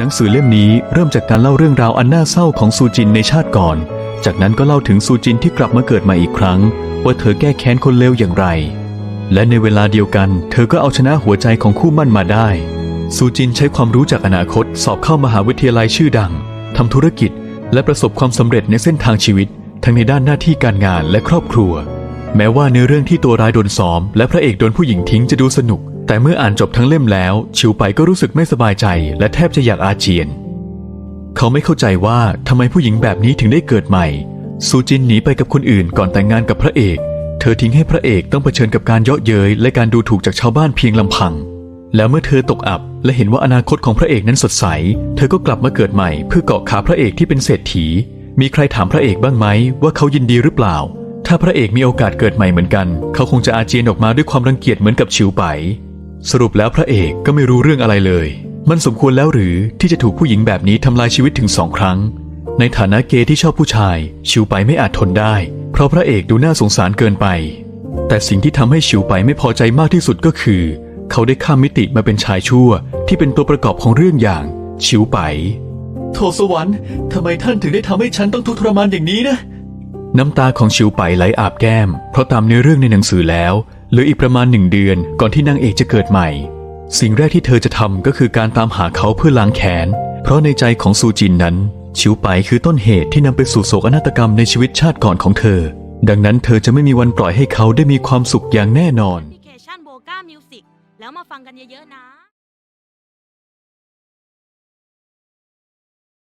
หนังสือเล่มนี้เริ่มจากการเล่าเรื่องราวอันน่าเศร้าของซูจินในชาติก่อน จากนั้นก็เล่าถึงซูจินที่กลับมาเกิดม่อีกครั้ง ว่าเธอแก้แค้นคนเลวอย่างไร และในเวลาเดียวกัน เธอก็เอาชนะหัวใจของคู่มั่นมาได้ ซูจินใช้ความรู้จากอนาคต สอบเข้ามหาวิทยาลัยชื่อดังทำธุรกิจ และประสบความสำเร็จในเส้นทางชีวิต ทั้งในด้านหน้าที่การงานและครอบครัว แม้ว่าเนื้อเรื่องที่ตัวร้ายโดนซ้อม และพระเอกโดนผู้หญิงทิ้งจะดูสนุก แต่เมื่ออ่านจบทั้งเล่มแล้ว ชิวไปก็รู้สึกไม่สบายใจ และแทบจะอยากอาเจียน เขาไม่เข้าใจว่าทำไมผู้หญิงแบบนี้ถึงได้เกิดใหม่ ซูจินหนีไปกับคนอื่นก่อนแต่งงานกับพระเอก เธอทิ้งให้พระเอกต้องเผชิญกับการเยาะเย้ยและการดูถูกจากชาวบ้านเพียงลำพัง แล้วเมื่อเธอตกอับ และเห็นว่าอนาคตของพระเอกนั้นสดใส เธอก็กลับมาเกิดใหม่ เพื่อเกาะขาพระเอกที่เป็นเศรษฐี มีใครถามพระเอกบ้างไหมว่าเขายินดีหรือเปล่าถ้าพระเอกมีโอกาสเกิดใหม่เหมือนกัน เขาคงจะอาเจียนออกมาด้วยความรังเกียจเหมือนกับชิวไป สรุปแล้วพระเอกก็ไม่รู้เรื่องอะไรเลย มันสมควรแล้วหรือที่จะถูกผู้หญิงแบบนี้ทำลายชีวิตถึงสองครั้ง ในฐานะเกย์ที่ชอบผู้ชาย ชิวไปไม่อาจทนได้ เพราะพระเอกดูน่าสงสารเกินไป แต่สิ่งที่ทำให้ชิวไปไม่พอใจมากที่สุดก็คือ เขาได้ข้ามมิติมาเป็นชายชั่ว ที่เป็นตัวประกอบของเรื่องอย่าง ชิวไปโทสวรรค์ทำไมท่านถึงได้ทำให้ฉันต้องทุกข์ทรมานอย่างนี้นะ น้ำตาของชิวไปไหลอาบแก้ม เพราะตามเนื้อเรื่องในหนังสือแล้วเหลืออีกประมาณหนึ่งเดือนก่อนที่นางเอกจะเกิดใหม่ สิ่งแรกที่เธอจะทำก็คือการตามหาเขาเพื่อล้างแค้น เพราะในใจของซูจินนั้น ชิวไปคือต้นเหตุที่นำไปสู่โศกนาฏกรรมในชีวิตชาติก่อนของเธอ ดังนั้นเธอจะไม่มีวันปล่อยให้เขาได้มีความสุขอย่างแน่นอนแล้วมาฟังกันเยอะๆนะ